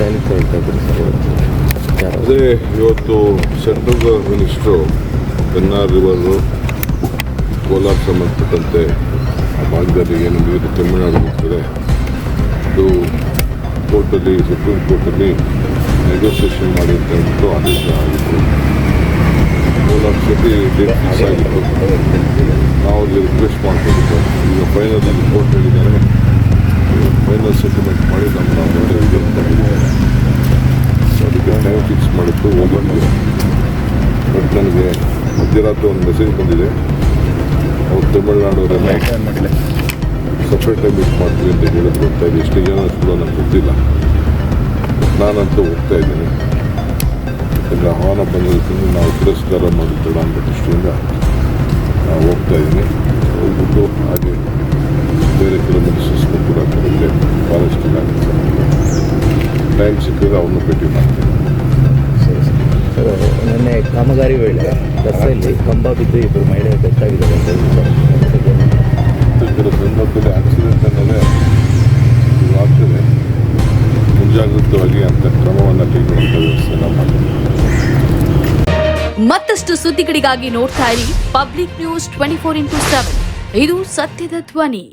Stylish ಹೇಳ್ತಾ ಇದ್ರು sir ಇವತ್ತು ಅದೇ ಇವತ್ತು central minister Pennar river Kolar ಸಂಬಂಧಪಟ್ಟಂತೆ ಭಾಗದಲ್ಲಿ ಏನು ನೀರು ತಮಿಳುನಾಡು ಹೋಗ್ತದೆ ಅದು ಕೋರ್ಟಲ್ಲಿ ಸುಪ್ರೀಂ ಕೋರ್ಟಲ್ಲಿ ನೆಗೋಸಿಯೇಷನ್ ಮಾಡಿ ಅಂತ ಹೇಳ್ಬಿಟ್ಟು ಆದೇಶ ಆಗಿತ್ತು. ಕೋಲಾರ ಸಿಟಿ ಡೇಟ್ ಫಿಕ್ಸ್ ಆಗಿತ್ತು. ನಾವು ಅಲ್ಲಿ ರಿಕ್ವೆಸ್ಟ್ ಮಾಡ್ಕೊಂಡಿದ್ದು. ಈಗ ಫೈನಲ್ ಕೋರ್ಟ್ ಹೇಳಿದ್ದಾರೆ ಫಿಕ್ಸ್ ಮಾಡಿತ್ತು ಹೋಗೋಣ ಬಟ್ ನನಗೆ ಮಧ್ಯರಾತ್ರಿ ಒಂದು ಮೆಸೇಜ್ ಬಂದಿದೆ. ಅವ್ರು ತಮಿಳ್ನಾಡವರೆಲ್ಲ ಸಪ್ರೇಟಾಗಿ ಮೀಟ್ ಮಾಡ್ತೀವಿ ಅಂತ ಹೇಳಿದ್ರು. ಅಂತ ಇದೆ ಎಷ್ಟು ಜನ ಕೂಡ ನನಗೆ ಗೊತ್ತಿಲ್ಲ. ನಾನಂತೂ ಹೋಗ್ತಾ ಇದ್ದೀನಿ. ಯಾಕಂದರೆ ಆಹ್ವಾನ ಬಂದಿರ್ತೀನಿ ನಾವು ತಿರಸ್ಕಾರ ಮಾಡುತ್ತೇಳ ಅನ್ನೋ ದೃಷ್ಟಿಯಿಂದ ನಾವು ಹೋಗ್ತಾ ಇದ್ದೀನಿ. ಹೋಗ್ಬಿಟ್ಟು ಹಾಗೆ ಬೇರೆ ಕಿಲೋಮೀಟರ್ಸ್ಗೂ ಕೂಡ ಬರುತ್ತೆ. ಟೈಮ್ ಸಿಕ್ಕಿದ್ರೆ ಅವನು ಭೇಟಿ ಮಾಡ್ತೀನಿ. ಕಾಮಗಾರಿ ವೇಳೆ ರಸ್ತೆಯಲ್ಲಿ ಕಂಬ ಬಿದ್ದು ಇಬ್ಬರು ಮಹಿಳೆ ಬೆಟ್ಟಾಗಿದ್ದಾರೆ ಅಂತ ಸಂದರ್ಭದಲ್ಲಿ ಆಕ್ಸಿಡೆಂಟ್ ಅನ್ನೋದೇ ಆಗ್ತದೆ ಮುಂಜಾಗ್ರತವಾಗಿ ಅಂತ ಕ್ರಮವನ್ನು ಕೈಗೊಳ್ಳುವಂಥ ವ್ಯವಸ್ಥೆ ನಾವು ಮತ್ತಷ್ಟು ಸುದ್ದಿಗಳಿಗಾಗಿ ನೋಡ್ತಾ ಇರಿ public news twenty four into seven ಇದು ಸತ್ಯದ ಧ್ವನಿ.